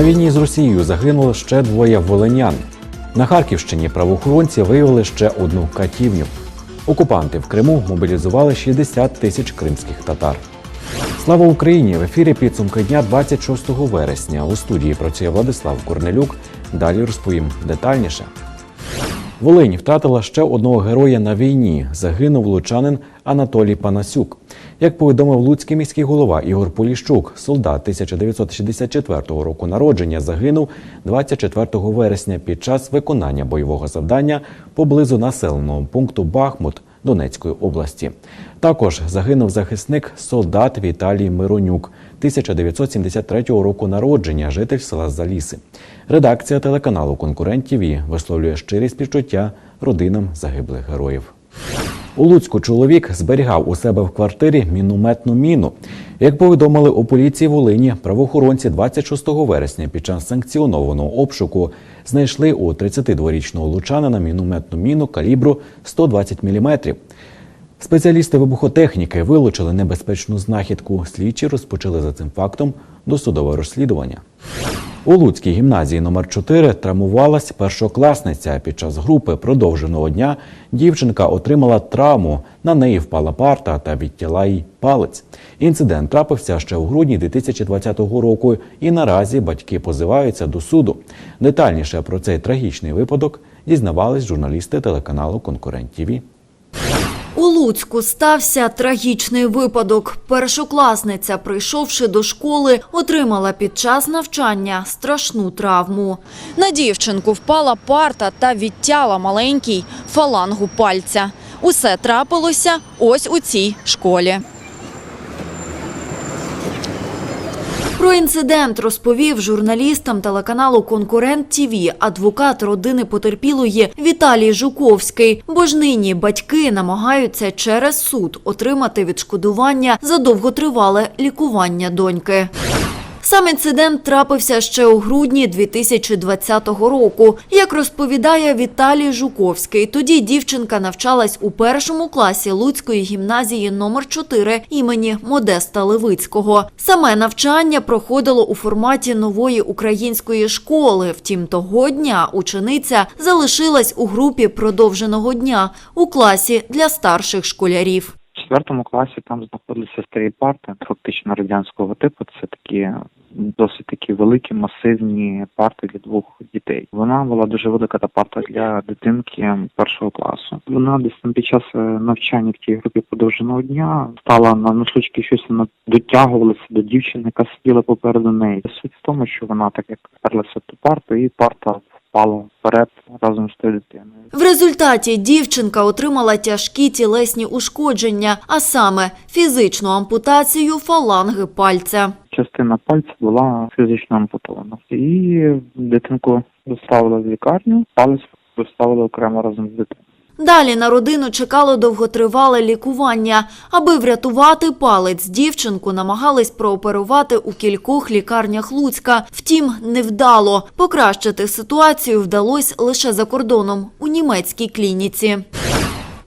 На війні з Росією загинуло ще двоє волинян. На Харківщині правоохоронці виявили ще одну катівню. Окупанти в Криму мобілізували 60 тисяч кримських татар. Слава Україні! В ефірі підсумки дня 26 вересня. У студії працює Владислав Корнелюк. Далі розповім детальніше. Волинь втратила ще одного героя на війні. Загинув лучанин Анатолій Панасюк. Як повідомив луцький міський голова Ігор Поліщук, солдат 1964 року народження загинув 24 вересня під час виконання бойового завдання поблизу населеного пункту Бахмут Донецької області. Також загинув захисник солдат Віталій Миронюк 1973 року народження, житель села Заліси. Редакція телеканалу конкурентів і висловлює щирі співчуття родинам загиблих героїв. У Луцьку чоловік зберігав у себе в квартирі мінометну міну. Як повідомили у поліції Волині, правоохоронці 26 вересня під час санкціонованого обшуку знайшли у 32-річного лучанина мінометну міну калібру 120 мм. Спеціалісти вибухотехніки вилучили небезпечну знахідку. Слідчі розпочали за цим фактом досудове розслідування. У Луцькій гімназії номер 4 травмувалась першокласниця. Під час групи продовженого дня дівчинка отримала травму. На неї впала парта та відтяла їй палець. Інцидент трапився ще у грудні 2020 року, і наразі батьки позиваються до суду. Детальніше про цей трагічний випадок дізнавались журналісти телеканалу Конкурент ТІВІ. У Луцьку стався трагічний випадок. Першокласниця, прийшовши до школи, отримала під час навчання страшну травму. На дівчинку впала парта та відтяла маленький фалангу пальця. Усе трапилося ось у цій школі. Про інцидент розповів журналістам телеканалу Конкурент ТІВІ адвокат родини потерпілої Віталій Жуковський. Бо ж нині батьки намагаються через суд отримати відшкодування за довготривале лікування доньки. Сам інцидент трапився ще у грудні 2020 року. Як розповідає Віталій Жуковський, тоді дівчинка навчалась у першому класі Луцької гімназії номер 4 імені Модеста Левицького. Саме навчання проходило у форматі нової української школи. Втім, того дня учениця залишилась у групі продовженого дня у класі для старших школярів. Четвертому класі там знаходилися старі парти, фактично радянського типу. Це такі досить такі великі, масивні парти для двох дітей. Вона була дуже велика та парта для дитинки першого класу. Вона десь там під час е, навчання в тій групі подовженого дня стала на носочки щось вона дотягувалася до дівчини, яка сиділа попереду неї. Суть в тому, що вона так як сперлася в ту парту, і парта впала вперед разом з тою дитиною. В результаті дівчинка отримала тяжкі тілесні ушкодження, а саме фізичну ампутацію фаланги пальця. частина пальця була фізично ампутована. І дитинку доставили в лікарню, палець доставили окремо разом з дитиною. Далі на родину чекало довготривале лікування. Аби врятувати палець, дівчинку намагались прооперувати у кількох лікарнях Луцька. Втім, невдало. Покращити ситуацію вдалося лише за кордоном у німецькій клініці.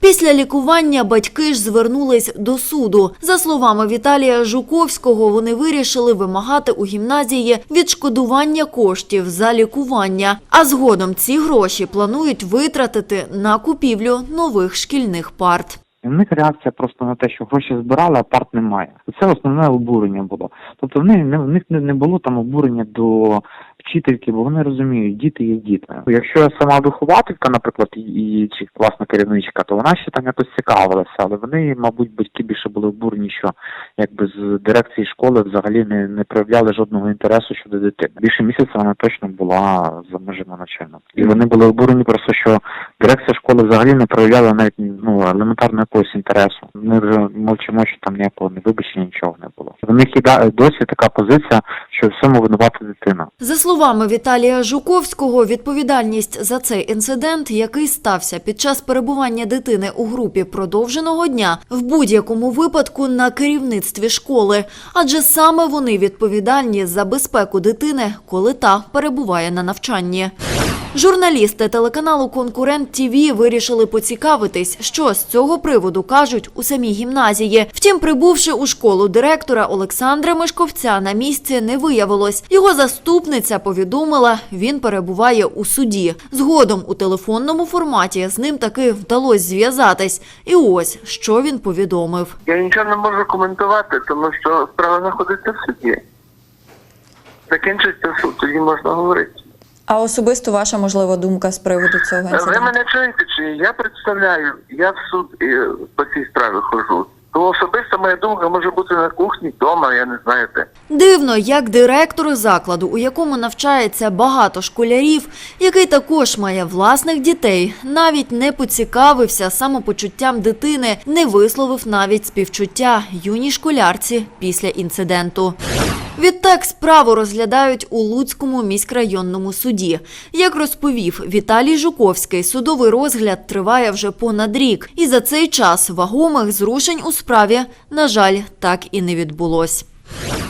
Після лікування батьки ж звернулись до суду. За словами Віталія Жуковського, вони вирішили вимагати у гімназії відшкодування коштів за лікування. А згодом ці гроші планують витратити на купівлю нових шкільних парт. І в них реакція просто на те, що гроші збирали, а парт немає. Це основне обурення було. Тобто в них не в них не було там обурення до вчительки, бо вони розуміють, діти є діти. Якщо сама вихователька, наприклад, і, чи класна керівничка, то вона ще там якось цікавилася, але вони, мабуть, батьки більше були обурені, що якби з дирекції школи взагалі не, не проявляли жодного інтересу щодо дитини. Більше місяця вона точно була за межами навчального. І вони були обурені просто, що дирекція школи взагалі не проявляла навіть ну елементарно якогось інтересу. Ми вже мовчимо, що там ніякого не вибачення, нічого не було. В них і досі така позиція, що в всьому винувата дитина. За словами Віталія Жуковського, відповідальність за цей інцидент, який стався під час перебування дитини у групі продовженого дня, в будь-якому випадку на керівництві школи, адже саме вони відповідальні за безпеку дитини, коли та перебуває на навчанні. Журналісти телеканалу Конкурент ТІВІ вирішили поцікавитись, що з цього приводу кажуть у самій гімназії. Втім, прибувши у школу директора Олександра Мишковця на місці не виявилось. Його заступниця повідомила, він перебуває у суді. Згодом у телефонному форматі з ним таки вдалося зв'язатись. І ось що він повідомив. Я нічого не можу коментувати, тому що справа знаходиться в суді. Закінчиться суд, тоді можна говорити. А особисто ваша можлива думка з приводу цього Ви мене чуєте, чи я представляю, я в суд е, по цій справі ходжу. То особиста моя думка може бути на кухні, вдома, я не знаю де. Дивно, як директор закладу, у якому навчається багато школярів, який також має власних дітей, навіть не поцікавився самопочуттям дитини, не висловив навіть співчуття юній школярці після інциденту. Відтак справу розглядають у Луцькому міськрайонному суді. Як розповів Віталій Жуковський, судовий розгляд триває вже понад рік, і за цей час вагомих зрушень у справі, на жаль, так і не відбулось.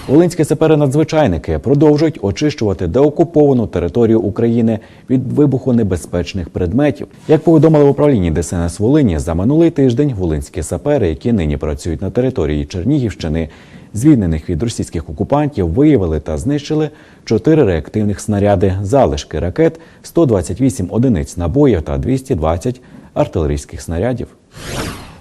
Волинські сапери-надзвичайники продовжують очищувати деокуповану територію України від вибухонебезпечних предметів. Як повідомили в управлінні ДСНС Волині, за минулий тиждень волинські сапери, які нині працюють на території Чернігівщини, звільнених від російських окупантів, виявили та знищили чотири реактивних снаряди, залишки ракет, 128 одиниць набоїв та 220 артилерійських снарядів.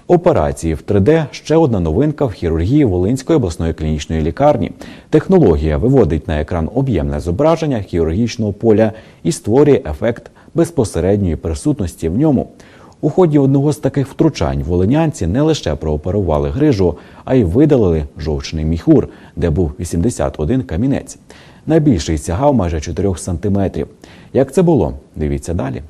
Операції в 3D – ще одна новинка в хірургії Волинської обласної клінічної лікарні. Технологія виводить на екран об'ємне зображення хірургічного поля і створює ефект безпосередньої присутності в ньому. У ході одного з таких втручань волинянці не лише прооперували грижу, а й видалили жовчний міхур, де був 81 камінець. Найбільший сягав майже 4 сантиметрів. Як це було? Дивіться далі.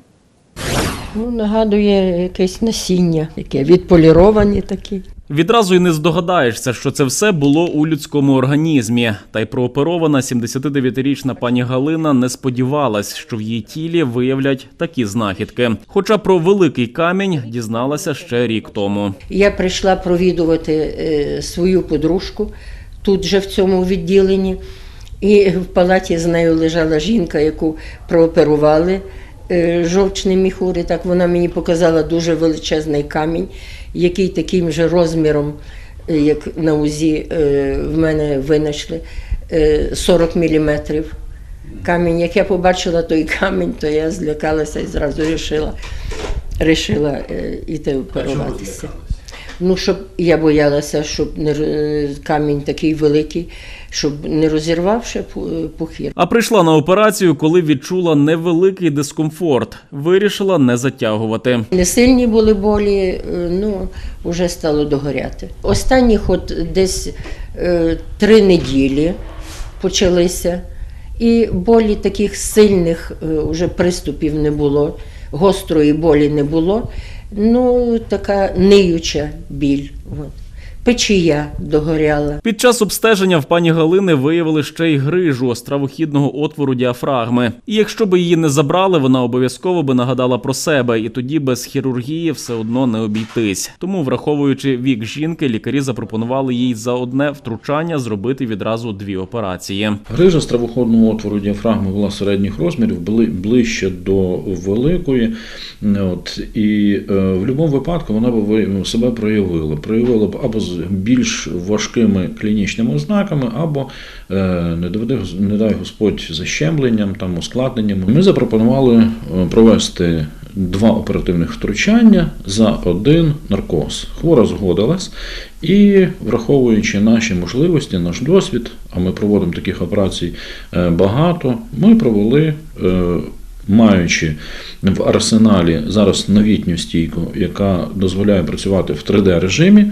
Ну, нагадує якесь насіння, яке відполіровані такі. Відразу й не здогадаєшся, що це все було у людському організмі. Та й прооперована 79-річна пані Галина не сподівалась, що в її тілі виявлять такі знахідки. Хоча про великий камінь дізналася ще рік тому. Я прийшла провідувати е, свою подружку тут же в цьому відділенні. І в палаті з нею лежала жінка, яку прооперували жовчний міхури, так вона мені показала дуже величезний камінь, який таким же розміром, е, як на УЗІ, е, в мене винайшли е, 40 міліметрів. Камінь, як я побачила той камінь, то я злякалася і зразу рішила, рішила е, іти оперуватися. Ну, щоб я боялася, щоб не е, камінь такий великий, щоб не розірвавши пу- пухір. А прийшла на операцію, коли відчула невеликий дискомфорт. Вирішила не затягувати. Не сильні були болі, е, ну вже стало догоряти. Останні от десь е, три неділі почалися, і болі таких сильних е, вже приступів не було, гострої болі не було. Ну, така ниюча біль. От. Печія догоряла. Під час обстеження в пані Галини виявили ще й грижу остравохідного отвору діафрагми. І якщо би її не забрали, вона обов'язково би нагадала про себе, і тоді без хірургії все одно не обійтись. Тому, враховуючи вік жінки, лікарі запропонували їй за одне втручання зробити відразу дві операції. Грижа стравоходного отвору діафрагми була середніх розмірів, бли- ближче до великої. От, і е, в будь-якому випадку вона б ви- себе проявила. Проявила б або з більш важкими клінічними ознаками, або, е, не, доведи, не дай Господь, защемленням, там, ускладненням. Ми запропонували е, провести два оперативних втручання за один наркоз. Хвора згодилась, і враховуючи наші можливості, наш досвід, а ми проводимо таких операцій е, багато, ми провели. Маючи в арсеналі зараз новітню стійку, яка дозволяє працювати в 3D режимі,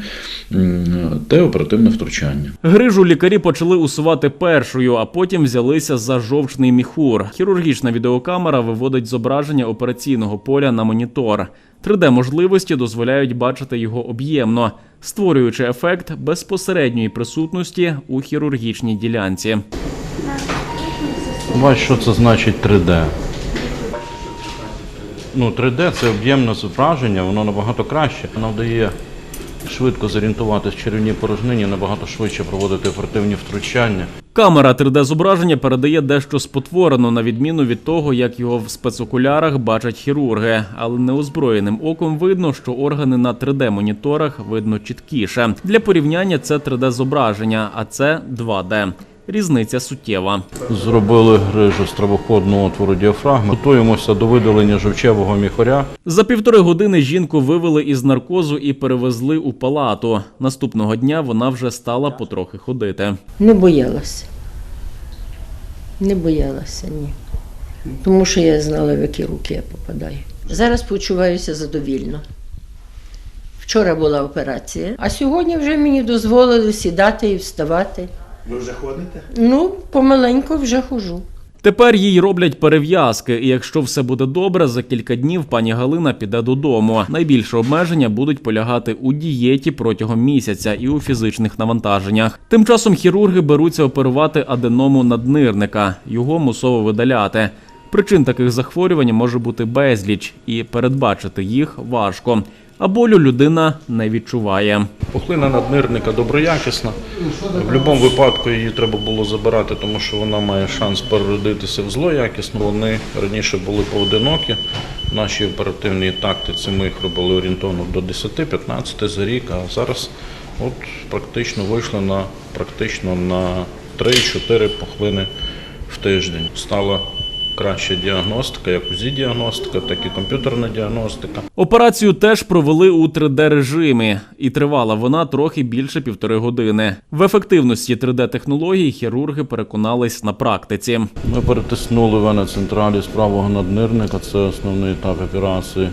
те оперативне втручання. Грижу лікарі почали усувати першою, а потім взялися за жовчний міхур. Хірургічна відеокамера виводить зображення операційного поля на монітор. 3D-можливості дозволяють бачити його об'ємно, створюючи ефект безпосередньої присутності у хірургічній ділянці. Бач, що це значить 3D. Ну, 3D це об'ємне зображення, воно набагато краще. Воно дає Швидко зорієнтуватись в черевній порожнині, набагато швидше проводити оперативні втручання. Камера 3D-зображення передає дещо спотворено, на відміну від того, як його в спецокулярах бачать хірурги. Але неозброєним оком видно, що органи на 3D-моніторах видно чіткіше. Для порівняння це 3D-зображення, а це 2D. Різниця суттєва. Зробили грижу стравоходного отвору діафрагми. Готуємося до видалення жовчевого міхоря. За півтори години жінку вивели із наркозу і перевезли у палату. Наступного дня вона вже стала потрохи ходити. Не боялася. Не боялася, ні. Тому що я знала, в які руки я попадаю. Зараз почуваюся задовільно. Вчора була операція, а сьогодні вже мені дозволили сідати і вставати. Ви вже ходите? Ну, помаленьку вже хожу. Тепер їй роблять перев'язки, і якщо все буде добре, за кілька днів пані Галина піде додому. Найбільше обмеження будуть полягати у дієті протягом місяця і у фізичних навантаженнях. Тим часом хірурги беруться оперувати аденому наднирника, його мусово видаляти. Причин таких захворювань може бути безліч, і передбачити їх важко. А болю людина не відчуває. Пухлина наднирника доброякісна. В будь-якому випадку її треба було забирати, тому що вона має шанс переродитися в злоякісну. Вони раніше були поодинокі. В нашій оперативній тактиці ми їх робили орієнтовно до 10-15 за рік, а зараз от практично вийшли на практично на 3-4 пухлини в тиждень. Стала краща діагностика, як УЗІ-діагностика, так і комп'ютерна діагностика. Операцію теж провели у 3D режимі, і тривала вона трохи більше півтори години. В ефективності 3D технологій хірурги переконались на практиці. Ми перетиснули вена централіс правого наднирника. Це основний етап операції.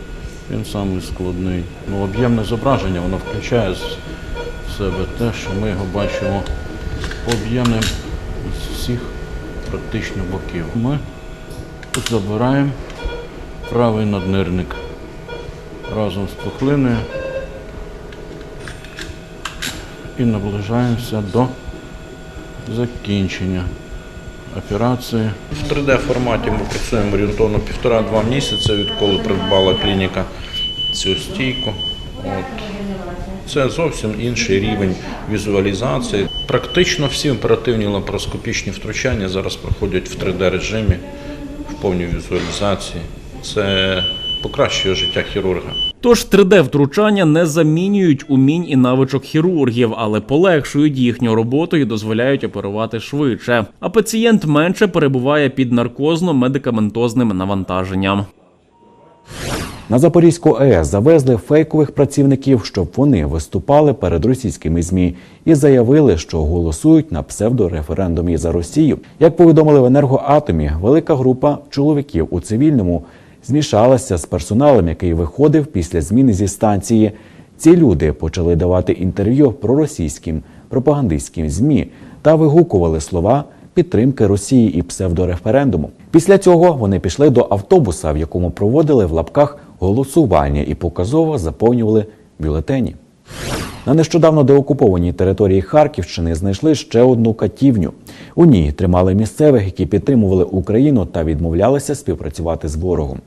Він самий складний. Ну, об'ємне зображення воно включає в себе те, що ми його бачимо об'ємним з всіх практично боків. Ми забираємо правий наднирник разом з пухлиною і наближаємося до закінчення операції. В 3D форматі ми працюємо орієнтовно півтора-два місяці, відколи придбала клініка цю стійку. От. Це зовсім інший рівень візуалізації. Практично всі оперативні лапароскопічні втручання зараз проходять в 3D режимі, в повній візуалізації. Це покращує життя хірурга. Тож 3D-втручання не замінюють умінь і навичок хірургів, але полегшують їхню роботу і дозволяють оперувати швидше. А пацієнт менше перебуває під наркозно-медикаментозним навантаженням. На Запорізьку АЕС завезли фейкових працівників, щоб вони виступали перед російськими змі і заявили, що голосують на псевдореферендумі за Росію. Як повідомили в енергоатомі, велика група чоловіків у цивільному змішалася з персоналом, який виходив після зміни зі станції. Ці люди почали давати інтерв'ю проросійським пропагандистським змі та вигукували слова підтримки Росії і псевдореферендуму. Після цього вони пішли до автобуса, в якому проводили в лапках голосування і показово заповнювали бюлетені. На нещодавно деокупованій території Харківщини знайшли ще одну катівню. У ній тримали місцевих, які підтримували Україну та відмовлялися співпрацювати з ворогом.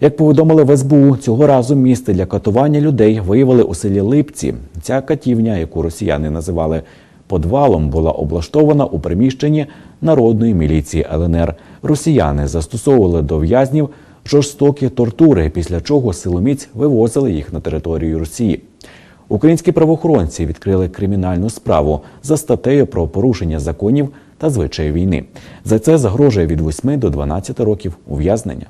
Як повідомили в СБУ, цього разу місце для катування людей виявили у селі Липці. Ця катівня, яку росіяни називали подвалом, була облаштована у приміщенні народної міліції ЛНР. Росіяни застосовували до в'язнів жорстокі тортури, після чого силоміць вивозили їх на територію Росії. Українські правоохоронці відкрили кримінальну справу за статтею про порушення законів та звичаї війни. За це загрожує від 8 до 12 років ув'язнення.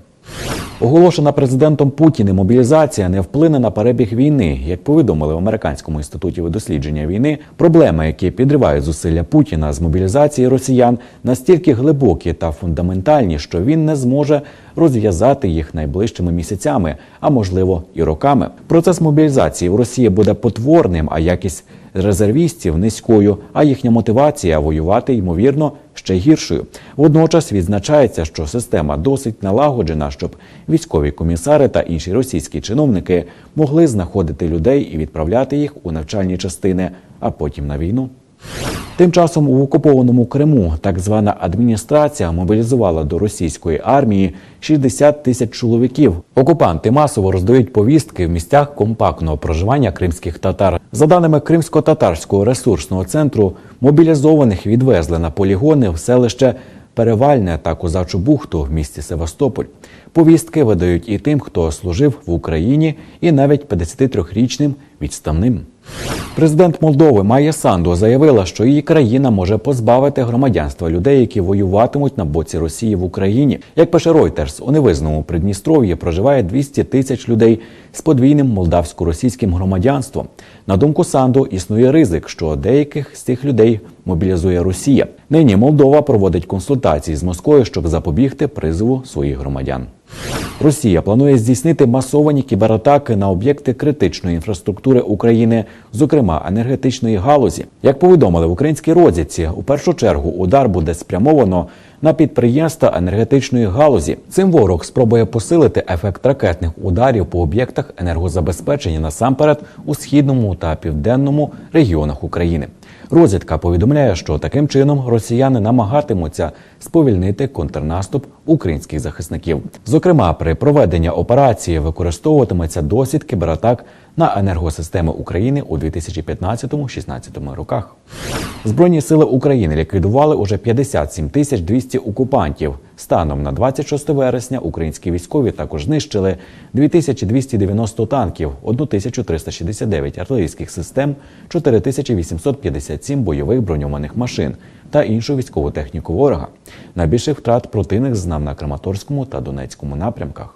Оголошена президентом Путіним мобілізація не вплине на перебіг війни. Як повідомили в американському інституті дослідження війни, проблеми, які підривають зусилля Путіна з мобілізації росіян, настільки глибокі та фундаментальні, що він не зможе розв'язати їх найближчими місяцями, а можливо і роками. Процес мобілізації в Росії буде потворним, а якість резервістів низькою, а їхня мотивація воювати ймовірно ще гіршою. Водночас відзначається, що система досить налагоджена, щоб військові комісари та інші російські чиновники могли знаходити людей і відправляти їх у навчальні частини, а потім на війну. Тим часом у окупованому Криму так звана адміністрація мобілізувала до російської армії 60 тисяч чоловіків. Окупанти масово роздають повістки в місцях компактного проживання кримських татар. За даними Кримсько-татарського ресурсного центру, мобілізованих відвезли на полігони в селище Перевальне та Козачу бухту в місті Севастополь. Повістки видають і тим, хто служив в Україні, і навіть 53-річним відставним. Президент Молдови Майя Санду заявила, що її країна може позбавити громадянства людей, які воюватимуть на боці Росії в Україні. Як пише Reuters, у невизнаному Придністров'ї проживає 200 тисяч людей з подвійним молдавсько-російським громадянством. На думку Санду, існує ризик, що деяких з цих людей мобілізує Росія. Нині Молдова проводить консультації з Москвою, щоб запобігти призову своїх громадян. Росія планує здійснити масовані кібератаки на об'єкти критичної інфраструктури України, зокрема енергетичної галузі. Як повідомили в українській розвідці, у першу чергу удар буде спрямовано на підприємства енергетичної галузі. Цим ворог спробує посилити ефект ракетних ударів по об'єктах енергозабезпечення насамперед у східному та південному регіонах України. Розвідка повідомляє, що таким чином росіяни намагатимуться сповільнити контрнаступ українських захисників. Зокрема, при проведенні операції використовуватиметься досвід кібератак на енергосистеми України у 2015-16 роках. Збройні сили України ліквідували уже 57 тисяч 200 окупантів. Станом на 26 вересня українські військові також знищили 2290 танків, 1369 артилерійських систем, 4857 бойових броньованих машин та іншу військову техніку ворога. Найбільших втрат противник знав на Краматорському та Донецькому напрямках.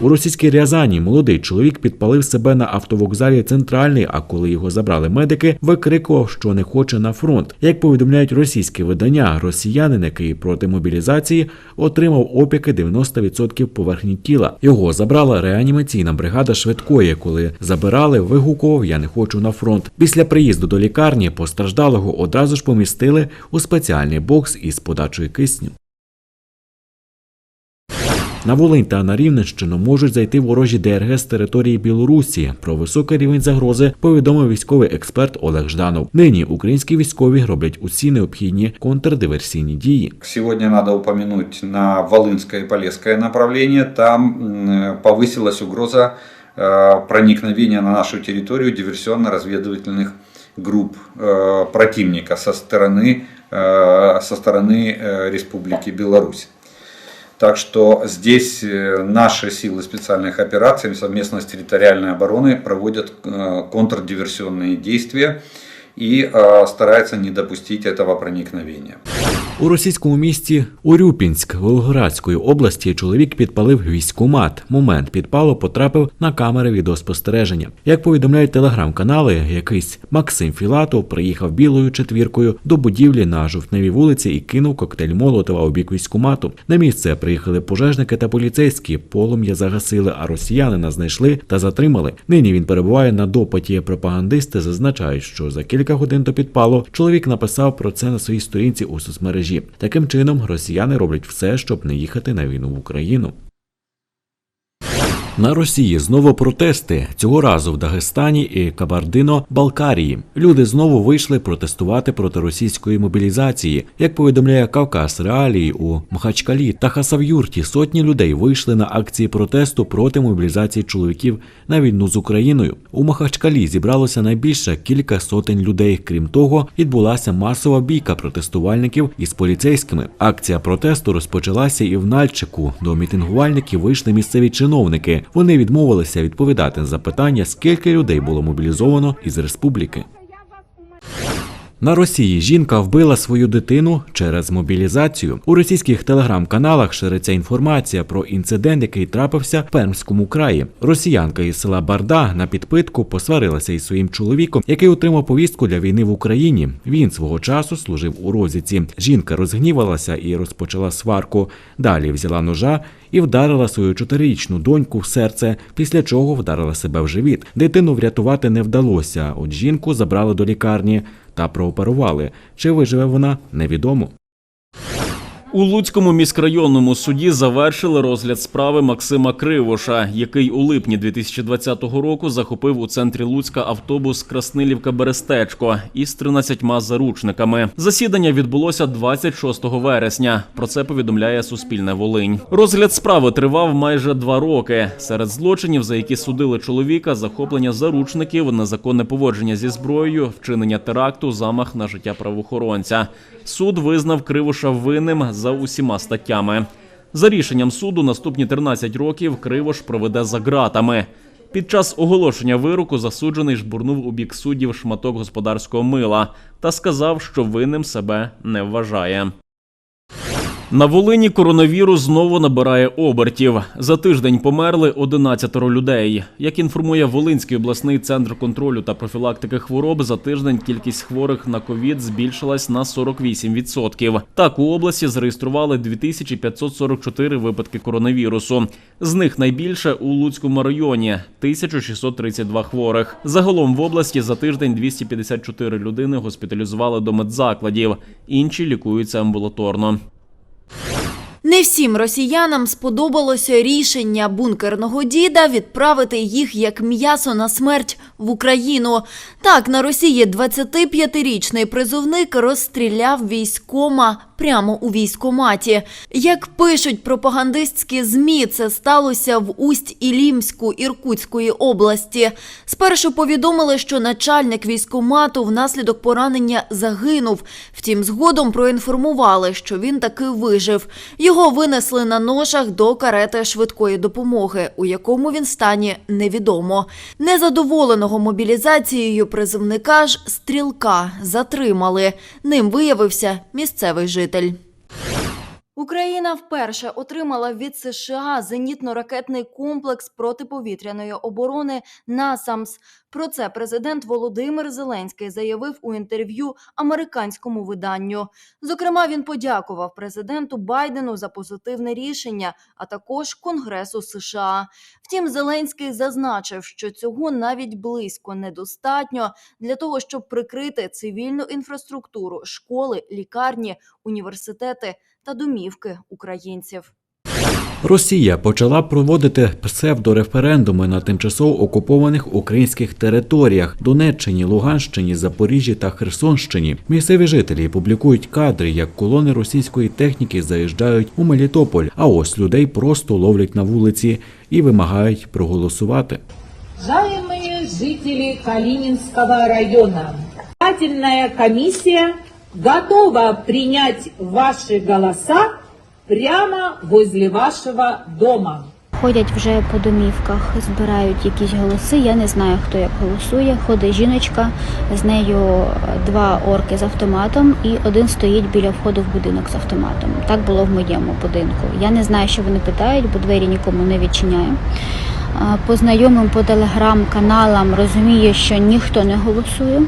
У російській Рязані молодий чоловік підпалив себе на автовокзалі центральний. А коли його забрали медики, викрикував, що не хоче на фронт. Як повідомляють російські видання, росіянин, який проти мобілізації отримав опіки 90% поверхні тіла. Його забрала реанімаційна бригада швидкої. Коли забирали, вигукував Я не хочу на фронт. Після приїзду до лікарні постраждалого одразу ж помістили у спеціальний бокс із подачою кисню. На Волинь та на Рівненщину можуть зайти ворожі ДРГ з території Білорусі. Про високий рівень загрози повідомив військовий експерт Олег Жданов. Нині українські військові роблять усі необхідні контрдиверсійні дії. Сегодня надо упомянуть на Волынское и Полесское направление. Там м, повысилась угроза э, проникновения на нашу территорию диверсионно-разведывательных групп э, противника со стороны, э, со стороны э, Республики Беларусь. Так что здесь э, наши силы специальных операций совместно с территориальной обороной проводят э, контрдиверсионные действия и э, стараются не допустить этого проникновения. У російському місті Урюпінськ Волгоградської області чоловік підпалив військомат. Момент підпалу потрапив на камери відеоспостереження. Як повідомляють телеграм-канали, якийсь Максим Філатов приїхав білою четвіркою до будівлі на жовтневій вулиці і кинув коктейль Молотова у бік військомату. На місце приїхали пожежники та поліцейські. Полум'я загасили, а росіянина знайшли та затримали. Нині він перебуває на допиті. Пропагандисти зазначають, що за кілька годин до підпалу чоловік написав про це на своїй сторінці у соцмережі. Таким чином, росіяни роблять все, щоб не їхати на війну в Україну. На Росії знову протести цього разу в Дагестані і Кабардино-Балкарії. Люди знову вийшли протестувати проти російської мобілізації. Як повідомляє Кавказ Реалії у Махачкалі та Хасавюрті, сотні людей вийшли на акції протесту проти мобілізації чоловіків на війну з Україною. У Махачкалі зібралося найбільше кілька сотень людей. Крім того, відбулася масова бійка протестувальників із поліцейськими. Акція протесту розпочалася і в Нальчику. До мітингувальників вийшли місцеві чиновники. Вони відмовилися відповідати на запитання, скільки людей було мобілізовано із республіки. На Росії жінка вбила свою дитину через мобілізацію. У російських телеграм-каналах шириться інформація про інцидент, який трапився в Пермському краї. Росіянка із села Барда на підпитку посварилася із своїм чоловіком, який отримав повістку для війни в Україні. Він свого часу служив у розвідці. Жінка розгнівалася і розпочала сварку. Далі взяла ножа і вдарила свою чотирирічну доньку в серце, після чого вдарила себе в живіт. Дитину врятувати не вдалося. От жінку забрали до лікарні та прооперували. Чи виживе вона, невідомо. У Луцькому міськрайонному суді завершили розгляд справи Максима Кривоша, який у липні 2020 року захопив у центрі Луцька автобус Краснилівка Берестечко із 13 заручниками. Засідання відбулося 26 вересня. Про це повідомляє Суспільне Волинь. Розгляд справи тривав майже два роки. Серед злочинів, за які судили чоловіка, захоплення заручників, незаконне поводження зі зброєю, вчинення теракту, замах на життя правоохоронця. Суд визнав Кривоша винним за усіма статтями. За рішенням суду, наступні 13 років Кривош проведе за ґратами. Під час оголошення вироку засуджений жбурнув у бік суддів шматок господарського мила та сказав, що винним себе не вважає. На Волині коронавірус знову набирає обертів. За тиждень померли 11 людей. Як інформує Волинський обласний центр контролю та профілактики хвороб, за тиждень кількість хворих на ковід збільшилась на 48%. Так у області зареєстрували 2544 випадки коронавірусу. З них найбільше у Луцькому районі 1632 хворих. Загалом в області за тиждень 254 людини госпіталізували до медзакладів. Інші лікуються амбулаторно. Не всім росіянам сподобалося рішення бункерного діда відправити їх як м'ясо на смерть в Україну. Так, на Росії 25-річний призовник розстріляв військома прямо у військоматі. Як пишуть пропагандистські змі, це сталося в Усть-Ілімську Іркутської області. Спершу повідомили, що начальник військомату внаслідок поранення загинув. Втім, згодом проінформували, що він таки вижив. Його винесли на ношах до карети швидкої допомоги, у якому він стані невідомо. Незадоволеного мобілізацією призовника ж стрілка затримали. Ним виявився місцевий житель. Україна вперше отримала від США зенітно-ракетний комплекс протиповітряної оборони «Насамс». Про це президент Володимир Зеленський заявив у інтерв'ю американському виданню. Зокрема, він подякував президенту Байдену за позитивне рішення, а також Конгресу США. Втім, Зеленський зазначив, що цього навіть близько недостатньо для того, щоб прикрити цивільну інфраструктуру, школи, лікарні, університети та домівки українців. Росія почала проводити псевдореферендуми на тимчасово окупованих українських територіях Донеччині, Луганщині, Запоріжжі та Херсонщині. Місцеві жителі публікують кадри, як колони російської техніки заїжджають у Мелітополь, а ось людей просто ловлять на вулиці і вимагають проголосувати. Уважаемые жители Калининского района, избирательная комиссия готова принять ваши голоса прямо возле вашего дома. Ходять вже по домівках, збирають якісь голоси. Я не знаю, хто як голосує. Ходить жіночка, з нею два орки з автоматом, і один стоїть біля входу в будинок з автоматом. Так було в моєму будинку. Я не знаю, що вони питають, бо двері нікому не відчиняю. По знайомим по телеграм-каналам розумію, що ніхто не голосує.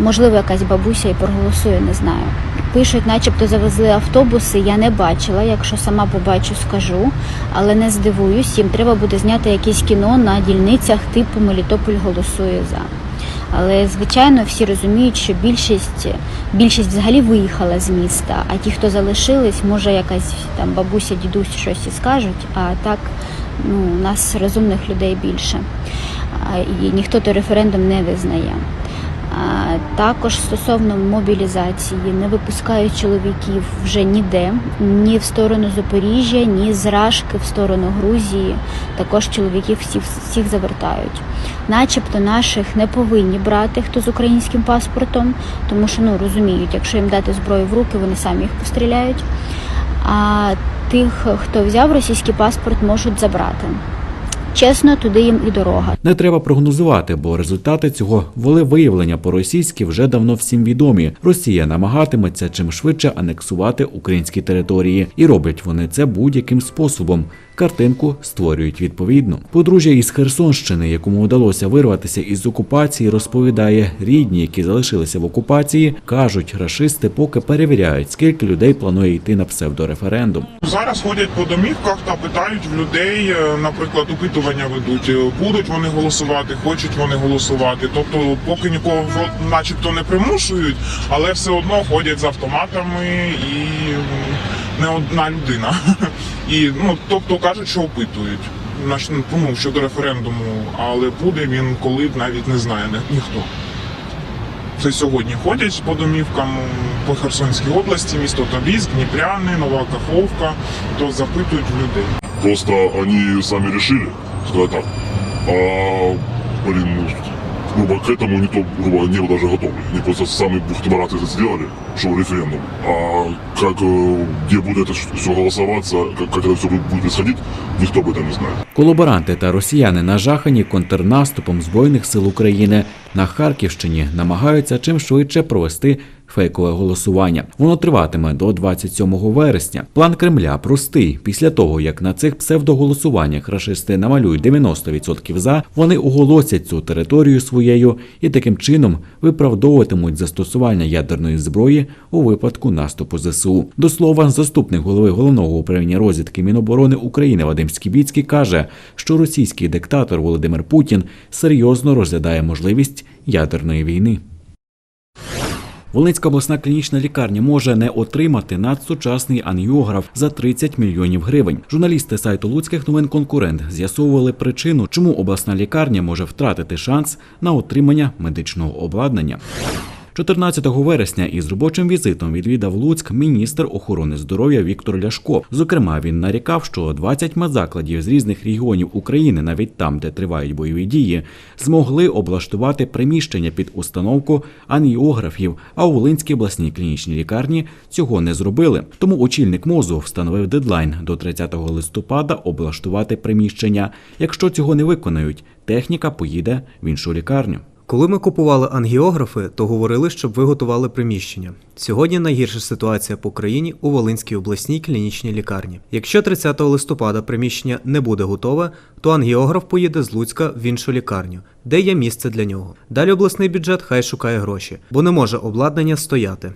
Можливо, якась бабуся і проголосує, не знаю. Пишуть, начебто завезли автобуси. Я не бачила. Якщо сама побачу, скажу, але не здивуюсь. Їм треба буде зняти якесь кіно на дільницях типу Мелітополь голосує за. Але звичайно всі розуміють, що більшість більшість взагалі виїхала з міста. А ті, хто залишились, може якась там бабуся, дідусь щось і скажуть. А так ну у нас розумних людей більше. І ніхто той референдум не визнає. Також стосовно мобілізації не випускають чоловіків вже ніде, ні в сторону Запоріжжя, ні з Рашки в сторону Грузії. Також чоловіків всіх, всіх завертають. Начебто наших не повинні брати, хто з українським паспортом, тому що ну розуміють, якщо їм дати зброю в руки, вони самі їх постріляють. А тих, хто взяв російський паспорт, можуть забрати. Чесно, туди їм і дорога. Не треба прогнозувати, бо результати цього волевиявлення по-російськи вже давно всім відомі. Росія намагатиметься чим швидше анексувати українські території, і роблять вони це будь-яким способом. Картинку створюють відповідно. Подружжя із Херсонщини, якому вдалося вирватися із окупації, розповідає рідні, які залишилися в окупації, кажуть, рашисти поки перевіряють, скільки людей планує йти на псевдореферендум. Зараз ходять по домівках та питають в людей, е, наприклад, опитування ведуть. Е, Будуть вони голосувати, хочуть вони голосувати. Тобто, поки нікого начебто не примушують, але все одно ходять з автоматами і не одна людина. І ну тобто кажуть, що опитують. Наш- ну, щодо референдуму, але буде він коли навіть не знає ніхто. Це сьогодні ходять по домівкам по Херсонській області, місто Тобільськ, Дніпряни, Нова Каховка, то запитують людей. Просто они сами решили, сказать так. А, блин, ну, грубо к этому не то, грубо не были даже готовы. Они просто сами бухты-бараты это сделали, что референдум. А как, э, где будет это все голосоваться, как, как это все будет происходить, никто об этом не знает. Колаборанти та росіяни нажахані контрнаступом Збройних сил України на Харківщині намагаються чим швидше провести фейкове голосування. Воно триватиме до 27 вересня. План Кремля простий. Після того, як на цих псевдоголосуваннях рашисти намалюють 90% за, вони оголосять цю територію своєю і таким чином виправдовуватимуть застосування ядерної зброї у випадку наступу ЗСУ. До слова, заступник голови головного управління розвідки Міноборони України Вадим Скібіцький каже, що російський диктатор Володимир Путін серйозно розглядає можливість ядерної війни. Волинська обласна клінічна лікарня може не отримати надсучасний ангіограф за 30 мільйонів гривень. Журналісти сайту Луцьких новин конкурент з'ясовували причину, чому обласна лікарня може втратити шанс на отримання медичного обладнання. 14 вересня із робочим візитом відвідав Луцьк міністр охорони здоров'я Віктор Ляшко. Зокрема, він нарікав, що 20 медзакладів з різних регіонів України, навіть там, де тривають бойові дії, змогли облаштувати приміщення під установку аніографів, а у Волинській обласній клінічній лікарні цього не зробили. Тому очільник мозу встановив дедлайн до 30 листопада облаштувати приміщення. Якщо цього не виконають, техніка поїде в іншу лікарню. Коли ми купували ангіографи, то говорили, щоб ви готували приміщення. Сьогодні найгірша ситуація по країні у Волинській обласній клінічній лікарні. Якщо 30 листопада приміщення не буде готове, то ангіограф поїде з Луцька в іншу лікарню, де є місце для нього. Далі обласний бюджет хай шукає гроші, бо не може обладнання стояти.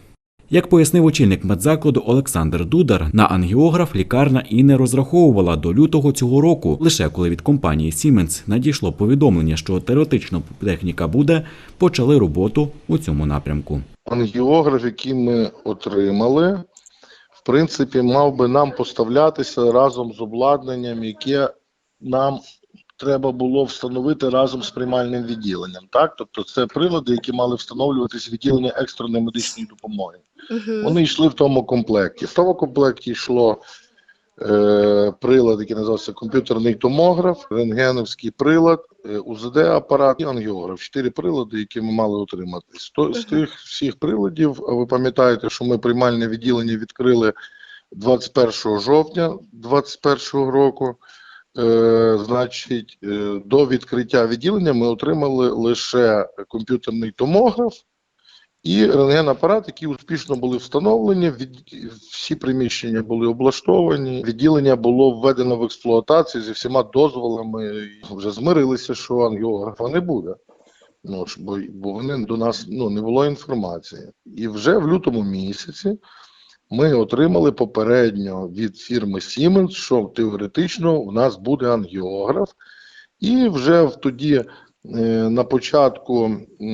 Як пояснив очільник медзакладу Олександр Дудар, на ангіограф лікарня і не розраховувала до лютого цього року. Лише коли від компанії Siemens надійшло повідомлення, що теоретично техніка буде, почали роботу у цьому напрямку. ангіограф, який ми отримали, в принципі, мав би нам поставлятися разом з обладнанням, яке нам треба було встановити разом з приймальним відділенням. Так, тобто це прилади, які мали встановлюватися в відділення екстреної медичної допомоги. Вони йшли в тому комплекті. В тому комплекті йшло е, прилад, який називався комп'ютерний томограф, рентгеновський прилад, е, УЗД-апарат і ангіограф. Чотири прилади, які ми мали отримати. З, з тих всіх приладів, ви пам'ятаєте, що ми приймальне відділення відкрили 21 жовтня 2021 року. Е, значить, е, до відкриття відділення ми отримали лише комп'ютерний томограф і рентген-апарат, які успішно були встановлені. Від, всі приміщення були облаштовані. Відділення було введено в експлуатацію зі всіма дозволами. Вже змирилися, що ангіографа не буде. Ну бо, бо вони до нас ну не було інформації. І вже в лютому місяці ми отримали попередньо від фірми Siemens, що теоретично в нас буде ангіограф, і вже тоді. е, На початку е,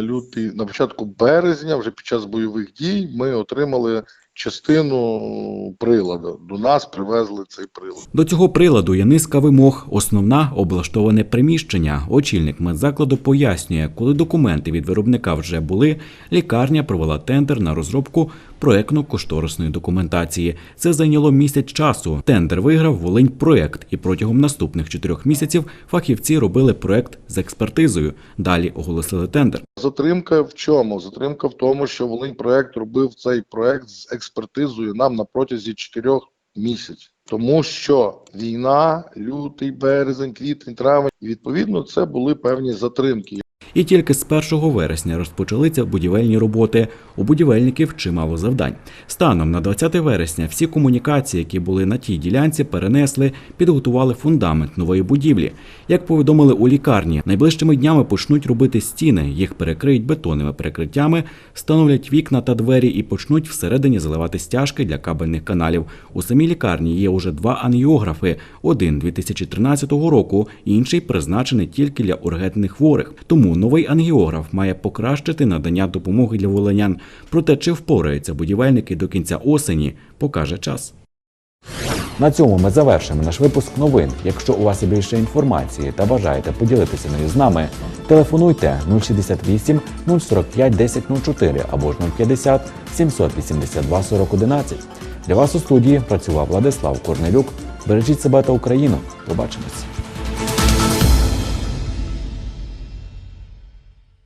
лютий, на початку березня, вже під час бойових дій, ми отримали частину приладу. До нас привезли цей прилад. До цього приладу є низка вимог. Основна облаштоване приміщення. Очільник медзакладу пояснює, коли документи від виробника вже були, лікарня провела тендер на розробку проектно-кошторисної документації. Це зайняло місяць часу. Тендер виграв Волинь проект, і протягом наступних чотирьох місяців фахівці робили проект з експертизою. Далі оголосили тендер. Затримка в чому? Затримка в тому, що Волинь проект робив цей проект з експертизою нам на протязі чотирьох місяців. Тому що війна, лютий, березень, квітень, травень, і відповідно це були певні затримки. І тільки з 1 вересня розпочалися будівельні роботи. У будівельників чимало завдань. Станом на 20 вересня всі комунікації, які були на тій ділянці, перенесли, підготували фундамент нової будівлі. Як повідомили у лікарні, найближчими днями почнуть робити стіни, їх перекриють бетонними перекриттями, встановлять вікна та двері і почнуть всередині заливати стяжки для кабельних каналів. У самій лікарні є уже два ангіографи: один 2013 року, інший призначений тільки для ургентних хворих. Новий ангіограф має покращити надання допомоги для волинян. Проте чи впораються будівельники до кінця осені, покаже час. На цьому ми завершимо наш випуск новин. Якщо у вас є більше інформації та бажаєте поділитися нею з нами, телефонуйте 068 045 1004 або ж 050 782 4011. Для вас у студії працював Владислав Корнелюк. Бережіть себе та Україну. Побачимось.